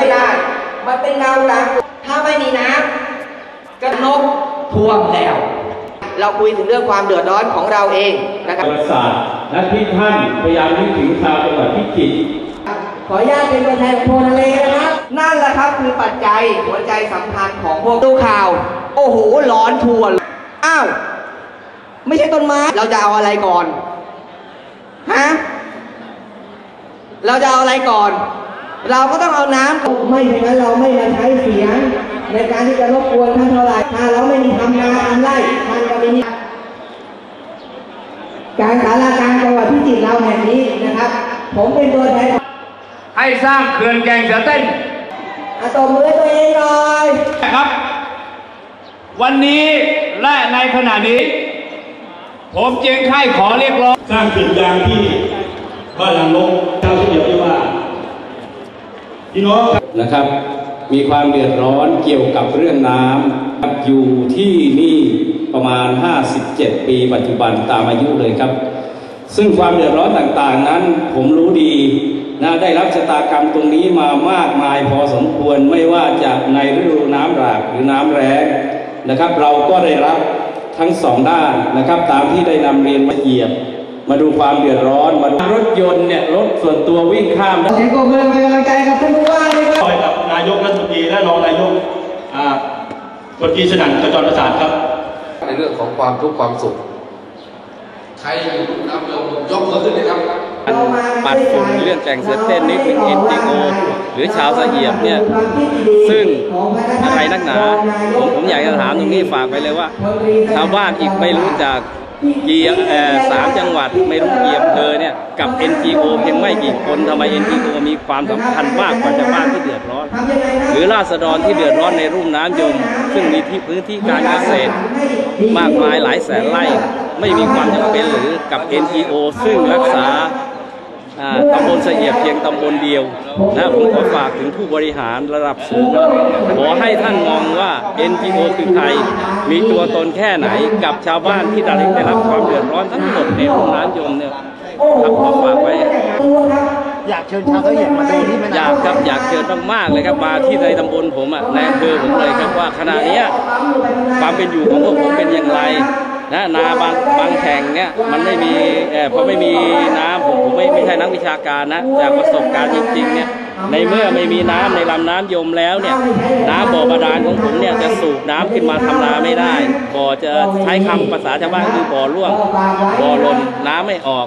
ไม่ได้ มันเป็นเงากลางถ้าไม่มีน้ำกระนกท่วมแล้ว เราคุยถึงเรื่องความเดือดร้อนของเราเองนะครับประวัติศาสตร์และที่ท่านพยายามนึกถึงชาวจังหวัดพิจิตรขออนุญาตเป็นตัวแทนของโพทะเลนะครับนั่นแหละครับคือปัจจัยหัวใจสำคัญของพวกดูข่าว โอ้โหร้อนทัวร์อ้าวไม่ใช่ต้นไม้เราจะเอาอะไรก่อนฮะเราจะเอาอะไรก่อน เราก็ต้องเอาน้ำไม่อย่างนั้นเราไม่มาใช้เสียง ในการที่จะรบกวนท่านเท่าไหร่ถ้าเราไม่มีทำนาทำไร่ท่านก็ไม่มีการสารกลารจังหวัดพิจิตรเราแห่งนี้นะครับ ผมเป็นตัวแทนของให้สร้างเขื่อนแก่งเสือเต้นอาตบมือให้ตัวเองหน่อยนะครับ วันนี้และในขณะนี้ ผมจึงใคร่ขอเรียกร้อง สร้างจุดยางที่บ้านหลังนกเจ้าที่เดียวที่ว่า พี่น้องนะครับ มีความเดือดร้อนเกี่ยวกับเรื่องน้ำอยู่ที่นี่ประมาณ 57 ปีปัจจุบันตามอายุเลยครับ ซึ่งความเดือดร้อนต่างๆนั้น ผมรู้ดีนะได้รับชะตากรรมตรงนี้มามากมายพอสมควรไม่ว่าจะในฤดูน้ำหลากหรือน้ำแล้งนะครับ เราก็ได้รับทั้งสองด้านนะครับ ตามที่ได้นำเรียนมาเหยียบ มาดูความเดือดร้อน มาดูรถยนต์เนี่ยรถส่วนตัววิ่งข้ามได้เสียงกบมือเป็นกำลังใจกับท่านผู้ว่าเลยครับต่อยกับนายกรัฐมนตรีและรองนายกอ่าพลตรีสนั่นกระจรประสานครับ ในเรื่องของความทุกข์ความสุข ใครอยู่น้ำยมยกมือขึ้นเลยครับปัดฝุ่นเรื่องแก่งเสือเต้นนี่คือ NGO หรือชาวสะเหียบเนี่ย ซึ่งอะไรนักหนา ผมผมอยากจะถามตรงนี้ฝากไปเลยว่า ชาวบ้านอีกไม่รู้จัก กี่สามจังหวัดไม่รู้กี่อำเภอเนี่ยกับ NGO เพียงไม่กี่คนทำไม NGO มีความสำคัญมากกว่าชาวบ้านที่เดือดร้อน หรือราษฎรที่เดือดร้อนในรุ่มน้ำยม ซึ่งมีที่พื้นที่การเกษตร มากมายหลายแสนไร่ไม่มีความจำเป็นหรือกับ NGO ซึ่งรักษาตำบลเสียบเพียงตำบลเดียวนะผมขอฝากถึงผู้บริหารระดับสูงขอให้ท่านม NGO คือใครมีตัวตนแค่ไหนกับชาวบ้านที่ได้รับความเดือดร้อนทั้งหมดในรุ่มน้ำยมเนี่ยครับขอฝากไว้อยากเชิญชาวสะเหียบมาดูที่แม่อยากน้ำครับอยากเชิญมากๆเลยครับมาที่ในตำบลผมอะในอำเภอผมเลยครับว่าขณะเนี้ยความเป็นอยู่ของพวกผมเป็นอย่างไรนะนาบางบางแห่งเนี่ยมันไม่มีเอ่อพอไม่มีน้ำผมผมไม่ไม่ใช่นักวิชาการนะจากประสบการณ์จริงๆเนี่ย ในเมื่อไม่มีน้ำในลำน้ำยมแล้วเนี่ยน้ำบ่อบาดาลของผมเนี่ยจะสูบน้ำขึ้นมาทำนาไม่ได้ บ่อจะใช้คำภาษาชาวบ้านคือบ่อร่วงบ่อลนน้ำไม่ออก